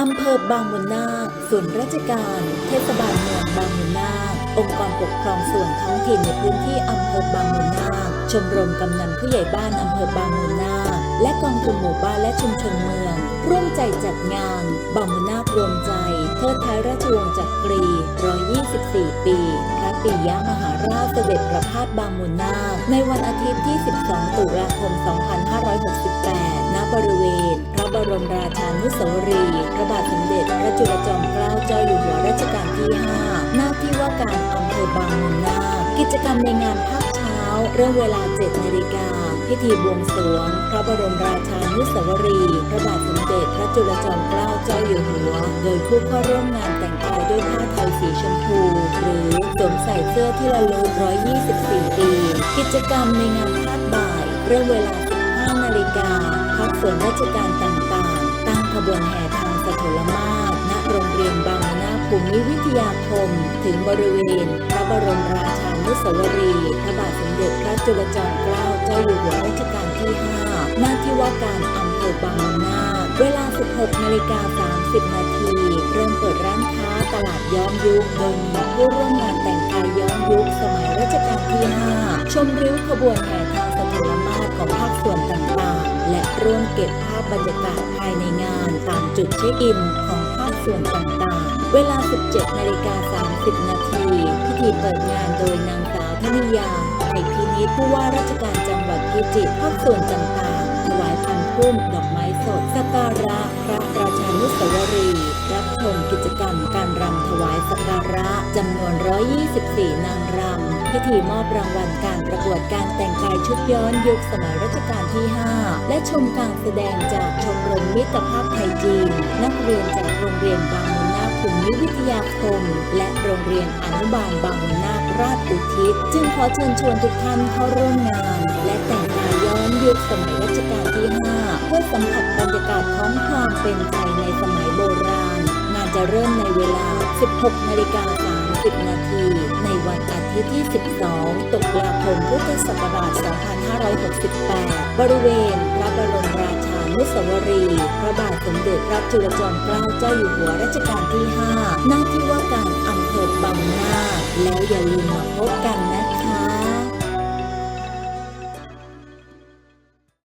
อำเภอบางมุนนาคส่วนราชการ เทศบาลเมืองบางมุนนาคองค์กรปกครองส่วนท้องถิ่นในพื้นที่อำเภอบางมุนนาคชมรมกำนันผู้ใหญ่บ้านอำเภอบางมุนนาคและกองทุนหมู่บ้านและชุมชนเมือง ร่วมใจจัดงานบางมุนนาครวมใจ เทิดท้ายราชวงศ์จักรี 124 ปี พระปิยมหาราชเสด็จประพาสบางมุนนาคในวันอาทิตย์ที่ 12 ตุลาคม 2568 ณ บริเวณ พระบรมราชานุสาวรีย์พระบาทสมเด็จ พระจุลจอมเกล้าเจ้าอยู่หัวรัชกาลที่ 5 หน้าที่ว่าการอำเภอบางมุนนาค กิจกรรมในงานภาคเช้า เริ่มเวลา 7 นาฬิกาพิธีบวงสรวง พระบรมราชานุสาวรีย์พระบาทสมเด็จ พระจุลจอมเกล้าเจ้าอยู่หัว โดยผู้เข้าร่วมงานแต่งกายด้วยผ้าไทยสีชมพู หรือสวมใส่เสื้อที่ระลึก 124 ปี กิจกรรมในงานภาคบ่าย เริ่มเวลา 15 นาฬิกาพักส่วนราชการต่างๆ ตั้งขบวนแห่ทางสถลมาศณโรงเรียนบางนาภูมิวิทยาคม ถึงบริเวณ พระบรมราชานุสาวรีย์พระบาทสมเด็จพระจุลจอมเกล้าเจ้าอยู่หัวรัชกาลที่ 5 หน้าที่ว่าการอำเภอบางนาเวลา 16 นาฬิกา 30 นาที เริ่มเปิดร้านค้าตลาดย้อมยุคโดยมีผู้ร่วมงานแต่งกายย้อมยุคสมัยรัชกาลที่ 5 ชมริ้วขบวนแห่ทางสถุลมาศของภาคส่วนต่างๆ และร่วมเก็บภาพบรรยากาศภายในงานตามจุดเช็คอินของภาคส่วนต่างๆ เวลา 17นาฬิกา30 นาทีพิธีเปิดงานโดยนางสาวธนิยาไอพินิจผู้ว่าราชการจังหวัดพิจิตรภาคส่วนต่างๆถวายพันพุ่มดอกไม้สดสักการะพระราชานุสาวรี การรำถวายสักการะจำนวน 124 นางรำพิธีมอบรางวัลการประกวดการแต่งกายชุดย้อนยุคสมัยรัชกาลที่ 5 และชมการแสดงจากชมรมมิตรภาพไทยจีน นักเรียนจากโรงเรียนบางมุนนาคภูมิวิทยาคม และโรงเรียนอนุบาลบางมุนนาคราชอุทิศ จึงขอเชิญชวนทุกท่านเข้าร่วมงาน และแต่งกายย้อนยุคสมัยรัชกาลที่ 5 เพื่อสัมผัสบรรยากาศของความเป็นไทยในสมัยโบราณ เริ่มในเวลา 16 นาฬิกา 30 นาที ในวันอาทิตย์ที่ 12 ตุลาคม พุทธศักราช 2568 บริเวณ พระบรมราชานุสาวรีย์ พระบาทสมเด็จพระจุลจอมเกล้าเจ้าอยู่หัวรัชกาลที่ 5 หน้าที่ว่าการอำเภอบางนาแล้วอย่าลืมมาพบกัน